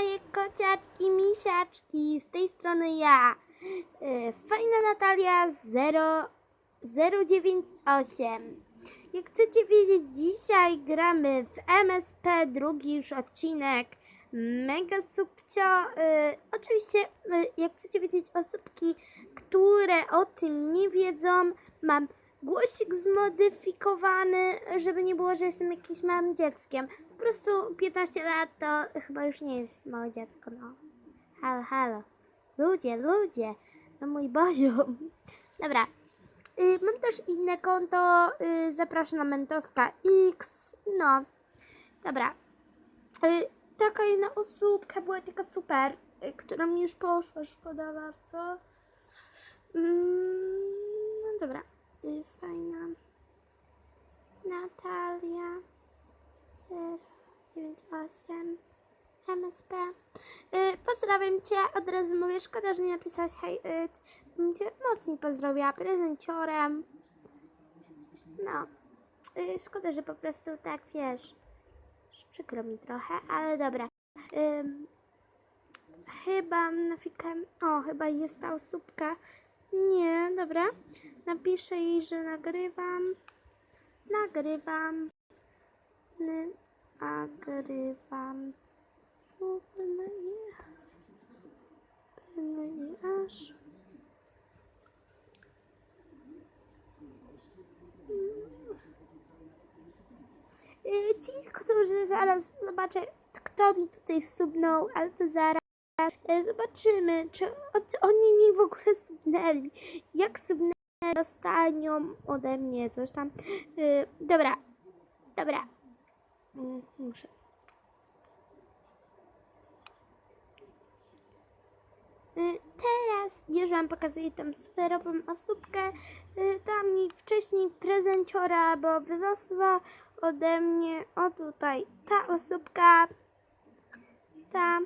moje kociaczki, misiaczki, z tej strony ja. Y, Fajna Natalia 0, 098. Jak chcecie wiedzieć, dzisiaj gramy w MSP, drugi już odcinek. Mega subcio. Y, oczywiście, y, jak chcecie wiedzieć osóbki, które o tym nie wiedzą, mam głosik zmodyfikowany, żeby nie było, że jestem jakimś małym dzieckiem. Po prostu 15 lat to chyba już nie jest małe dziecko, no. Halo, halo. Ludzie, ludzie. No mój Boziu. Dobra. Y, mam też inne konto. Y, zapraszam na Mentoska X. No. Dobra. Y, taka jedna osóbka była taka super, która mi już poszła. Szkoda bardzo. Mm, no dobra. Y, fajna. Natalia 098 MSP. Y, pozdrawiam Cię, od razu mówię, szkoda, że nie napisałaś hej, y, bym Cię mocniej pozdrowiła, prezenciorem. No, y, szkoda, że po prostu tak, wiesz, przykro mi trochę, ale dobra. Ym, chyba na fikę, o, chyba jest ta osóbka. Nie, dobra. Napiszę jej, że nagrywam. Nagrywam. Nagrywam. I aż. Y, Ci, którzy zaraz zobaczę, kto mi tutaj subnął, ale to zaraz. Y, Zobaczymy, czy oni mi w ogóle subnęli. Jak subnęli, dostaną ode mnie coś tam. Y, dobra, dobra. Mm, Muszę. Y, Teraz już Wam pokazuję tą superową osóbkę. Tam mi wcześniej prezenciora, bo wyrosła ode mnie. O tutaj ta osóbka. Ta.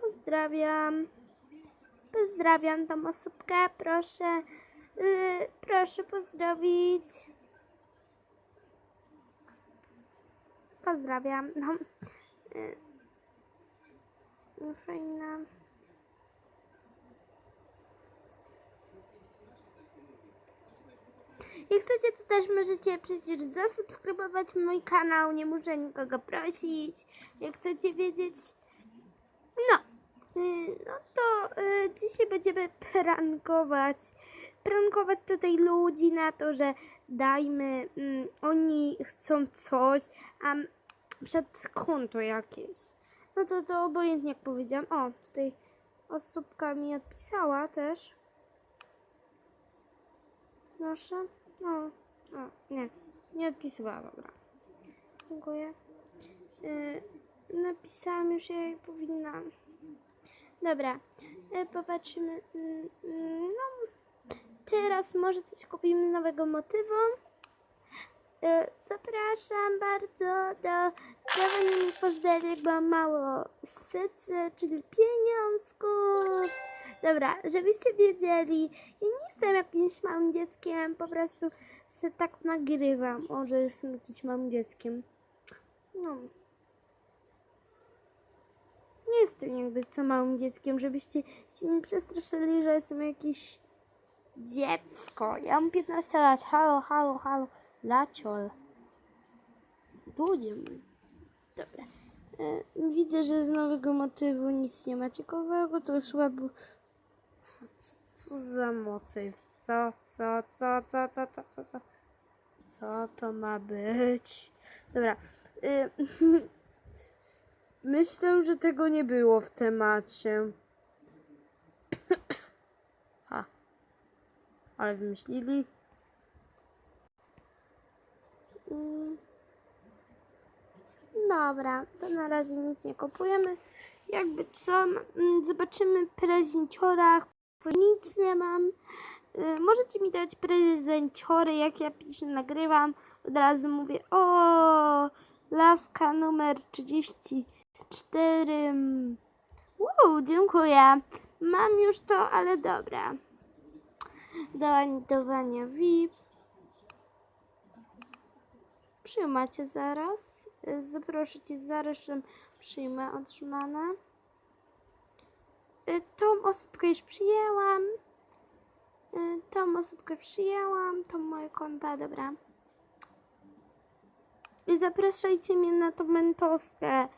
Pozdrawiam. Pozdrawiam tą osóbkę, proszę. y, proszę pozdrowić. Pozdrawiam. No. Y, no fajna. Jak chcecie, to też możecie przecież zasubskrybować mój kanał. Nie muszę nikogo prosić. Jak chcecie wiedzieć, no, no to y, dzisiaj będziemy prankować. Prankować tutaj ludzi na to, że dajmy, mm, oni chcą coś, a przed konto jakieś. No to to obojętnie jak powiedziałam. O, tutaj osóbka mi odpisała też. Proszę. No, o, nie, nie odpisywała, dobra. Dziękuję. Y, napisałam już jak powinnam. Dobra, y, popatrzymy. Mm, mm, No, teraz może coś kupimy nowego motywu. Y, Zapraszam bardzo do dawania mi pozdrowień, bo mało sycy, czyli pieniążków. Dobra, żebyście wiedzieli, ja nie jestem jakimś małym dzieckiem, po prostu se tak nagrywam, o, że jestem jakimś małym dzieckiem. No. Nie jestem jakby co małym dzieckiem, żebyście się nie przestraszyli, że jestem jakiś dziecko. Ja mam 15 lat, halo, halo, halo, laciol. Mój. Dobra. E, widzę, że z nowego motywu nic nie ma ciekawego, to już chyba był... Co za motyw? Co, co, co, co, co, co, co, co? Co to ma być? Dobra. Y, Myślę, że tego nie było w temacie. ha. Ale wymyślili. Mm. Dobra, to na razie nic nie kupujemy. Jakby co, mm, zobaczymy prezenciorach. Nic nie mam. Y, Możecie mi dać prezenciory, jak ja piszę, nagrywam. Od razu mówię, o, laska numer 34. Uuu, dziękuję. Mam już to, ale dobra. Do ładowania VIP. Przyjmacie zaraz. Zaproszę cię zaraz, Przyjmę otrzymane. Y, Tą osóbkę już przyjęłam. Y, Tą osóbkę przyjęłam. Tą moje konta, dobra. I zapraszajcie mnie na tą mentoskę.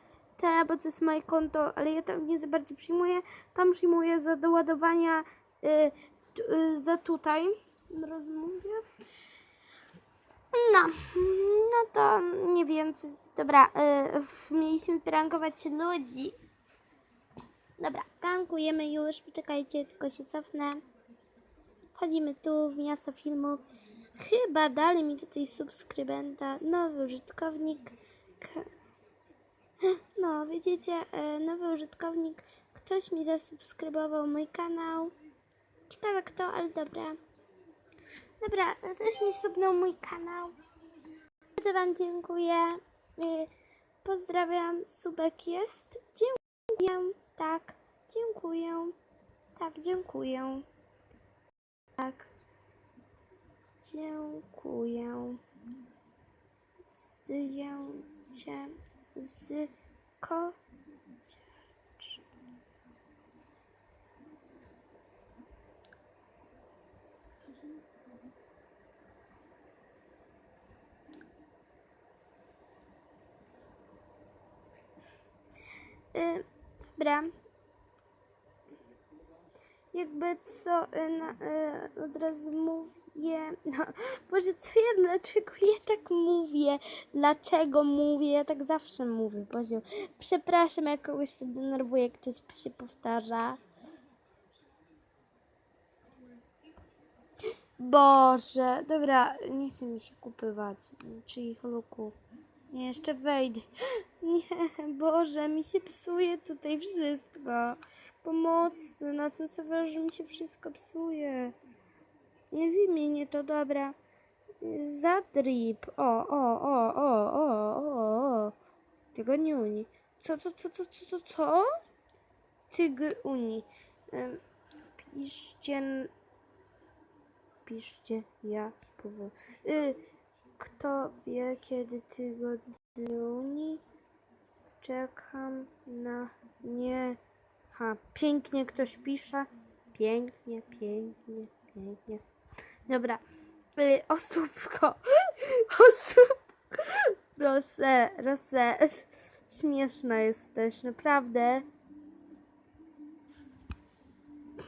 Te, bo to jest moje konto, ale ja tam nie za bardzo przyjmuję. Tam przyjmuję za doładowania y, y, za tutaj. Rozmówię. No, no to nie wiem, co, dobra, y, mieliśmy prankować ludzi. Dobra, prankujemy już, poczekajcie, tylko się cofnę. Wchodzimy tu w miasto filmów. Chyba dali mi tutaj subskrybenta, nowy użytkownik. No, widzicie, e, nowy użytkownik. Ktoś mi zasubskrybował mój kanał. Ciekawe kto, ale dobra. Dobra, ktoś mi subnął mój kanał. Bardzo Wam dziękuję. Y, Pozdrawiam, subek jest. Dziękuję. Tak, dziękuję. Tak, dziękuję. Tak. Dziękuję. Zdjęcie z kociaczy. Y, dobra. Jakby co, y, na, y, od razu mówię. No, Boże, co ja, dlaczego ja tak mówię? Dlaczego mówię? Ja tak zawsze mówię, Boże. Przepraszam, jak kogoś to denerwuje, jak ktoś się powtarza. Boże, dobra, nie chcę mi się kupywać czyich luków. Nie, jeszcze wejdę. Nie, Boże, mi się psuje tutaj wszystko. Pomocy, na tym serwerze mi się wszystko psuje. Nie wymienię to, dobra. Zadrip. O, o, o, o, o, o, o. Tego nie uni. Co, co, co, co, co, co, co? Tyg uni. Piszcie, piszcie, ja powiem. Y, kto wie, kiedy tygodni? Czekam na nie. Ha, pięknie ktoś pisze. Pięknie, pięknie, pięknie. Dobra. Y, osóbko. Osób. Rosę, Rosę. Śmieszna jesteś, naprawdę.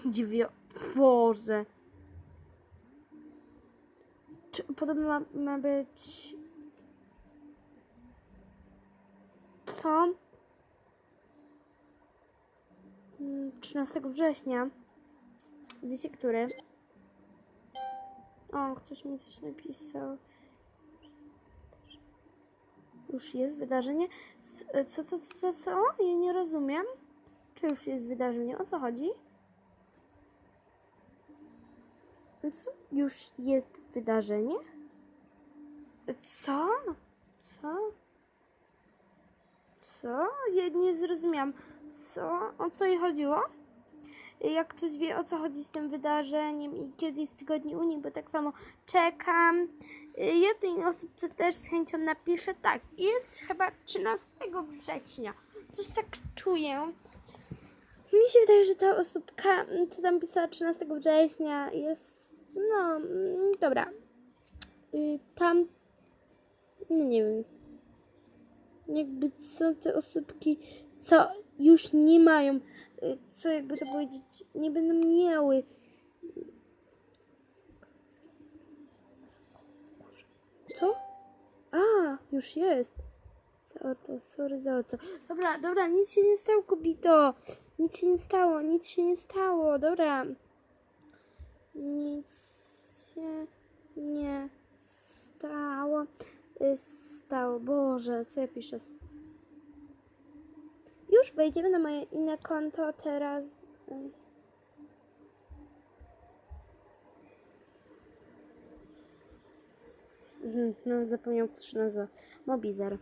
Dziwio. Boże. Czy podobno ma, ma być. Co? Mm, 13 września. Wiecie, który? O, ktoś mi coś napisał. Już jest wydarzenie? Co, co, co, co, co? Ja nie rozumiem. Czy już jest wydarzenie? O co chodzi? Co? Już jest wydarzenie? Co? Co? Co? Ja nie zrozumiałam. Co? O co jej chodziło? Jak ktoś wie o co chodzi z tym wydarzeniem i kiedy jest tygodni Unii, bo tak samo czekam. Ja tej osobce też z chęcią napiszę. Tak, jest chyba 13 września. Coś tak czuję. Mi się wydaje, że ta osóbka, co tam pisała 13 września, jest. No, dobra. Y, Tam. No nie wiem. Jakby co te osóbki, co już nie mają, y, co jakby to powiedzieć, nie będą miały. Co? A, już jest. Za to, sorry za to. Dobra, dobra, nic się nie stało, kobito. Nic się nie stało, nic się nie stało, dobra. Nic się nie stało. Y, Stało, Boże, co ja piszę? Już wejdziemy na moje inne konto teraz. Mhm, no to się nazywa. Mobizer.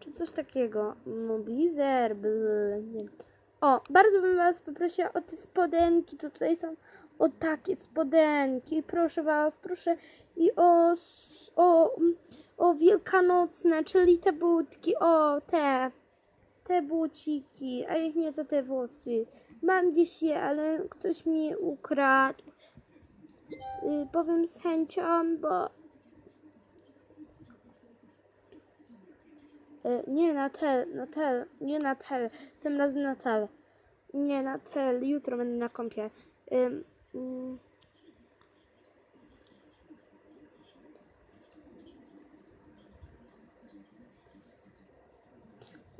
Czy coś takiego. Mobizer, nie. O, bardzo bym was poprosiła o te spodenki, to tutaj są o takie spodenki. Proszę was, proszę. I o, o, O, wielkanocne, czyli te budki, o, te. Te buciki, a jak nie, to te włosy. Mam gdzieś je, ale ktoś mi ukradł. Y, powiem z chęcią, bo... Y, nie na tel, na tel, nie na tel, tym razem na tel. Nie na tel, jutro będę na kąpie. Mm.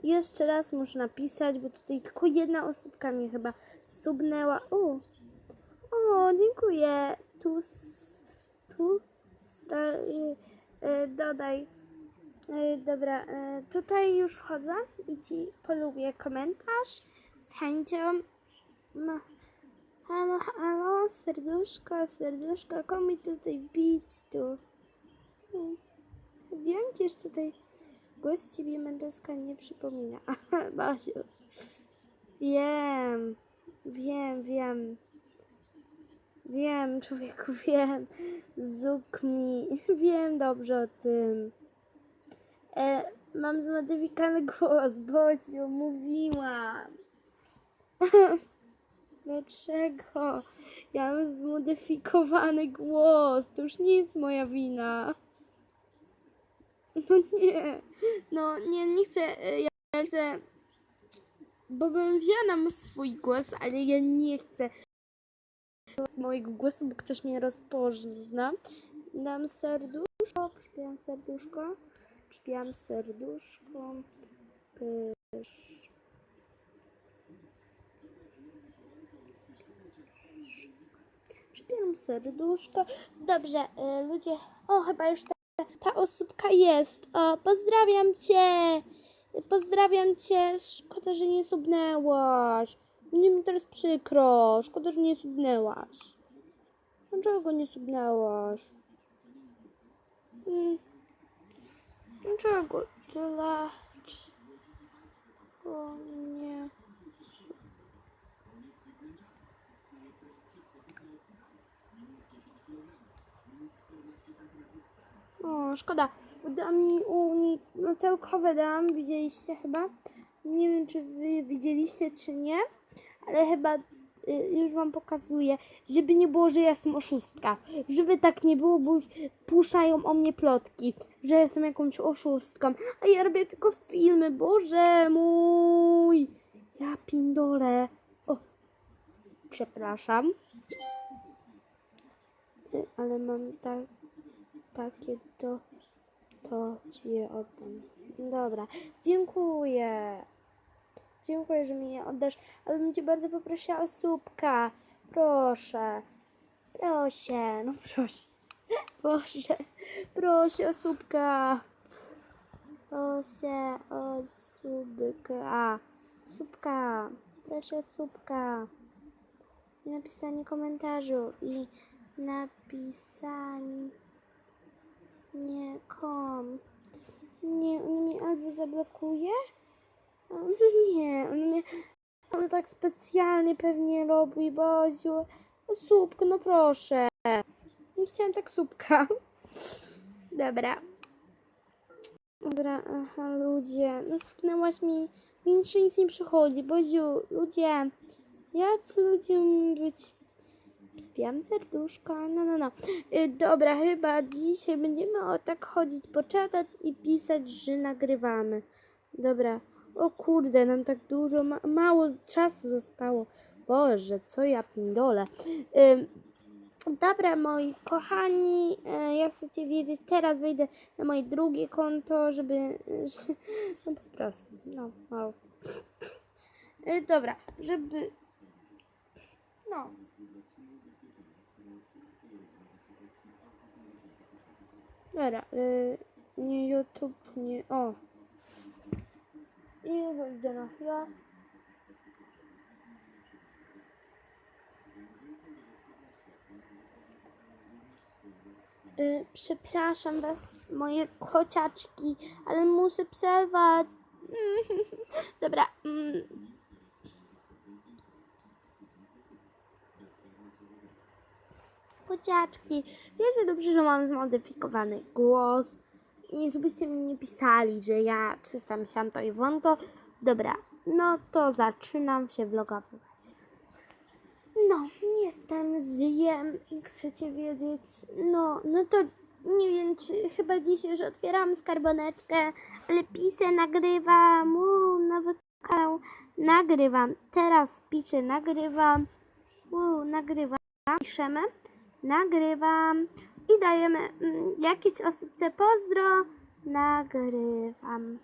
Jeszcze raz muszę napisać, bo tutaj tylko jedna osóbka mnie chyba subnęła. O, o dziękuję. Tu, tu, stra, y, y, dodaj. Y, dobra, y, tutaj już wchodzę i ci polubię komentarz z chęcią. No. Halo, halo, serduszko, serduszko, komu tutaj wbić tu? Mm. Wiem, gdzież tutaj głos ciebie Mendeska nie przypomina. Basiu. Wiem, wiem, wiem. Wiem, człowieku, wiem. Zuk mi. Wiem dobrze o tym. E, mam zmodyfikowany głos, Bociu, mówiłam. Dlaczego? Ja mam zmodyfikowany głos. To już nie jest moja wina. No nie. No nie, nie chcę. e, Ja chcę. Bo bym wzięła na swój głos, ale ja nie chcę mojego głosu, bo ktoś mnie rozpozna. Dam serduszko, przypijam serduszko, przypijam serduszko, pysz. Przypijam serduszko. Dobrze, y, ludzie, o chyba już ta, ta osóbka jest. O, pozdrawiam cię. Pozdrawiam cię. Szkoda, że nie subnęłaś. Będzie mi teraz przykro. Szkoda, że nie subnęłaś. Dlaczego nie subnęłaś? Mm. Dlaczego? O nie. O, szkoda. Dam mi uni no dam, widzieliście chyba. Nie wiem, czy wy widzieliście, czy nie, ale chyba y, już wam pokazuję, żeby nie było, że jestem oszustka. Żeby tak nie było, bo już puszczają o mnie plotki, że jestem jakąś oszustką. A ja robię tylko filmy, Boże mój. Ja pindole. O, przepraszam. Y, Ale mam tak, takie to, to ci je oddam. Dobra, dziękuję. Dziękuję, że mi je oddasz, ale bym cię bardzo poprosiła o słupka. Proszę. Proszę, no proszę. Proszę, proszę o słupka. Proszę o słupka. Słupka. Proszę o słupka. I napisanie komentarzu i napisanie nie kom. Nie, on mnie albo zablokuje? Nie, on mnie. On tak specjalnie pewnie robi, Boziu. No słupko, no proszę. Nie chciałam tak słupka. Dobra. Dobra, aha, ludzie. No supnęłaś mi. Mi nic nie przychodzi. Boziu, ludzie. Jacy ludzie być? Wspiam serduszko. No, no, no. Y, dobra, chyba dzisiaj będziemy o tak chodzić, poczatać i pisać, że nagrywamy. Dobra. O kurde, nam tak dużo, ma mało czasu zostało. Boże, co ja pindolę. Ym, dobra, moi kochani, e, ja chcecie wiedzieć, teraz wejdę na moje drugie konto, żeby... że- No po prostu, no. Y, dobra, żeby... No. Dobra, y, nie YouTube, nie. O. I wejdę na chwilę. Y, przepraszam was, moje kociaczki, ale muszę przerwać. Dobra. Mm. Kociaczki. Wiecie dobrze, że mam zmodyfikowany głos. i żebyście mi nie pisali, że ja coś tam siam to i wonto. Dobra, no to zaczynam się vlogowywać. No, jestem, zjem i chcecie wiedzieć, no, no to nie wiem, czy chyba dziś już otwieram skarboneczkę, ale pisę, nagrywam, uuu, nowy kanał, nagrywam, teraz piszę, nagrywam, uuu, nagrywam, piszemy, nagrywam i dajemy mm, jakiejś osobce pozdro, nagrywam.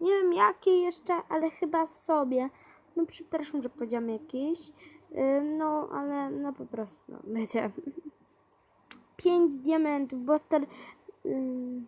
Nie wiem jakie jeszcze, ale chyba sobie. No przepraszam, że powiedziałam jakieś. Yy, No, ale no po prostu, no, wiecie. Pięć diamentów, Boster... Yy.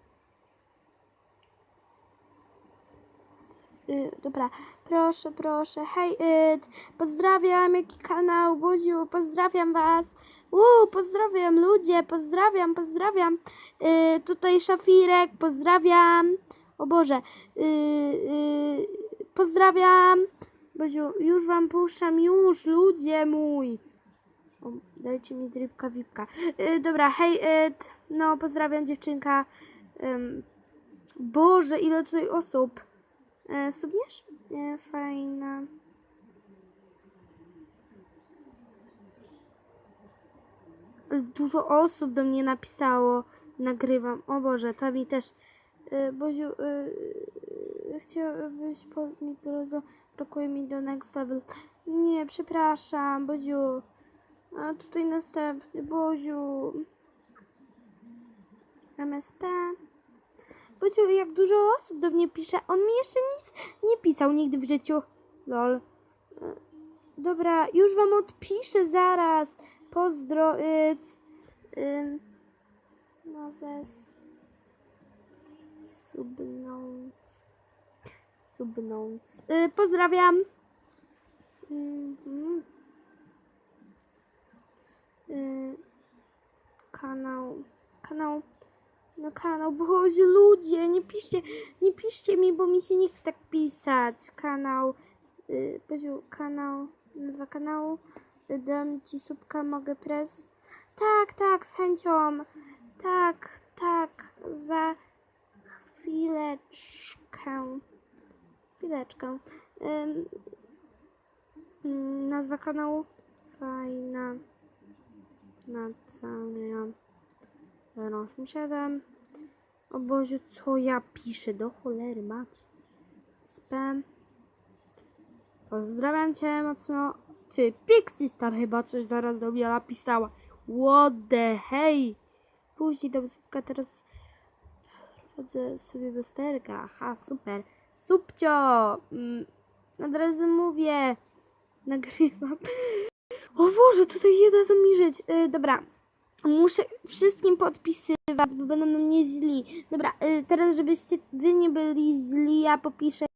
Yy, dobra, proszę, proszę. Hej, Yd, pozdrawiam, jaki kanał, Buziu, pozdrawiam was. Uuu, pozdrawiam ludzie, pozdrawiam, pozdrawiam. Yy, tutaj Szafirek, pozdrawiam. O Boże, yy, yy, pozdrawiam. Boziu, już wam puszczam, już, ludzie mój. O, dajcie mi drybka wipka. Yy, dobra, hej, Ed. No, pozdrawiam dziewczynka. Ym, Boże, ile tutaj osób. Yy, subniesz? Yy, fajna. Dużo osób do mnie napisało. Nagrywam. O Boże, to mi też. Yy, Boziu, yy, chciałbyś mi bardzo brakuje mi do next level. Nie, przepraszam, Boziu. A tutaj następny, Boziu. MSP. Boziu, jak dużo osób do mnie pisze. On mi jeszcze nic nie pisał nigdy w życiu. Lol. E, Dobra, już wam odpiszę zaraz. Pozdro, yc. Ym, Mozes. Subnąć. Subnąć. Y, pozdrawiam. Mhm. Y, kanał. Kanał. No kanał. Boże, ludzie, nie piszcie, nie piszcie mi, bo mi się nie chce tak pisać. Kanał. Y, kanał. Nazwa kanału. Dam ci subka, mogę pres. Tak, tak, z chęcią. Tak, tak, za chwileczkę. Chwileczkę. Ym, mm, nazwa kanału fajna. Natalia 087. O Boże, co ja piszę? Do cholery mać. Spam. Pozdrawiam cię mocno. Ty, Pixie Star chyba coś zaraz do mnie napisała. What the hey? Później do słupka teraz prowadzę sobie westerka. Aha, super. Subcio! Mm, od razu mówię. Nagrywam. O Boże, tutaj da co mi. Yy, dobra. Muszę wszystkim podpisywać, bo będą na mnie źli. Dobra, yy, teraz żebyście wy nie byli źli, ja popiszę.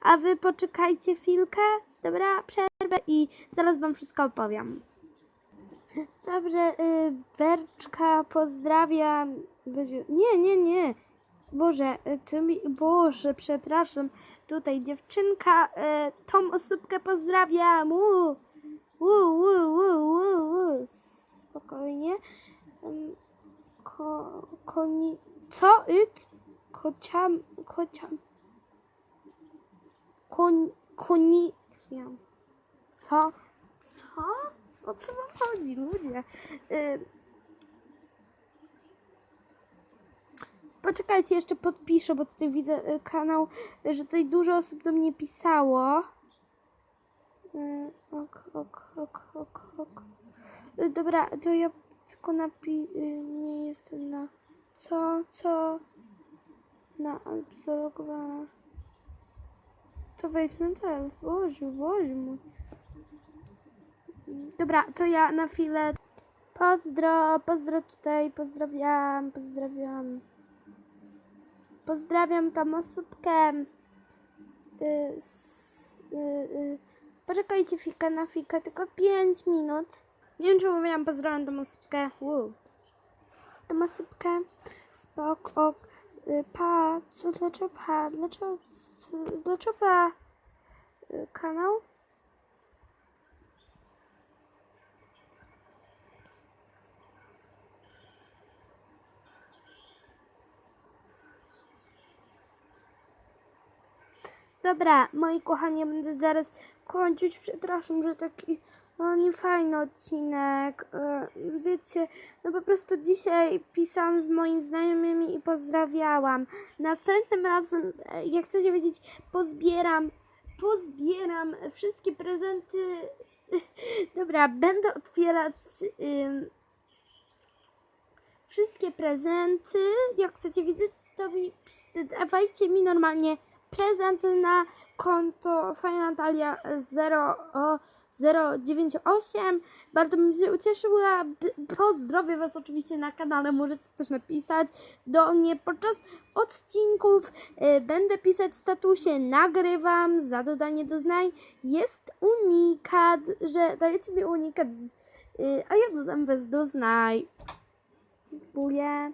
A wy poczekajcie chwilkę. Dobra, przerwę i zaraz wam wszystko opowiem. Dobrze, y, Berczka, pozdrawiam. Nie, nie, nie. Boże, y, co mi... Boże, przepraszam. Tutaj dziewczynka, y, tą osóbkę pozdrawiam. Uu, uu, uu, uu, uu. Spokojnie. Ko, koni... Co? It? Kociam... Kociam... Kon, koni... Co? Co? O co wam chodzi, ludzie? Y... Poczekajcie, jeszcze podpiszę, bo tutaj widzę y, kanał, że tutaj dużo osób do mnie pisało. Y, ok, ok, ok, ok, ok. Y, dobra, to ja tylko napi... Y, nie jestem na... Co? Co? Na zalogowana. To wejdź na tel. Boże, Boże mój. Dobra, to ja na chwilę. Pozdro, pozdro tutaj, pozdrawiam, pozdrawiam. Pozdrawiam tam osóbkę. Y, y, y. Poczekajcie fika na fika, tylko 5 minut. Nie wiem, czy mówiłam, pozdrawiam tą osóbkę. Wow. Tą osóbkę. Spok, ok. Y, pa, co, dlaczego pa, dlaczego, dlaczego pa y, kanał? Dobra, moi kochani, ja będę zaraz kończyć. Przepraszam, że taki no, niefajny odcinek. E, Wiecie, no po prostu dzisiaj pisałam z moimi znajomymi i pozdrawiałam. Następnym razem, e, jak chcecie wiedzieć, pozbieram, pozbieram wszystkie prezenty. Dobra, będę otwierać ym, wszystkie prezenty. Jak chcecie widzieć, to mi dawajcie mi normalnie prezenty na konto Fajna Natalia 0, o, 098. Bardzo bym się ucieszyła. Pozdrowię Was oczywiście na kanale. Możecie też napisać do mnie podczas odcinków. Y, Będę pisać statusie, nagrywam za dodanie doznań. Jest unikat, że dajecie mi unikat. Z, y, a ja dodam Was doznaj. Dziękuję.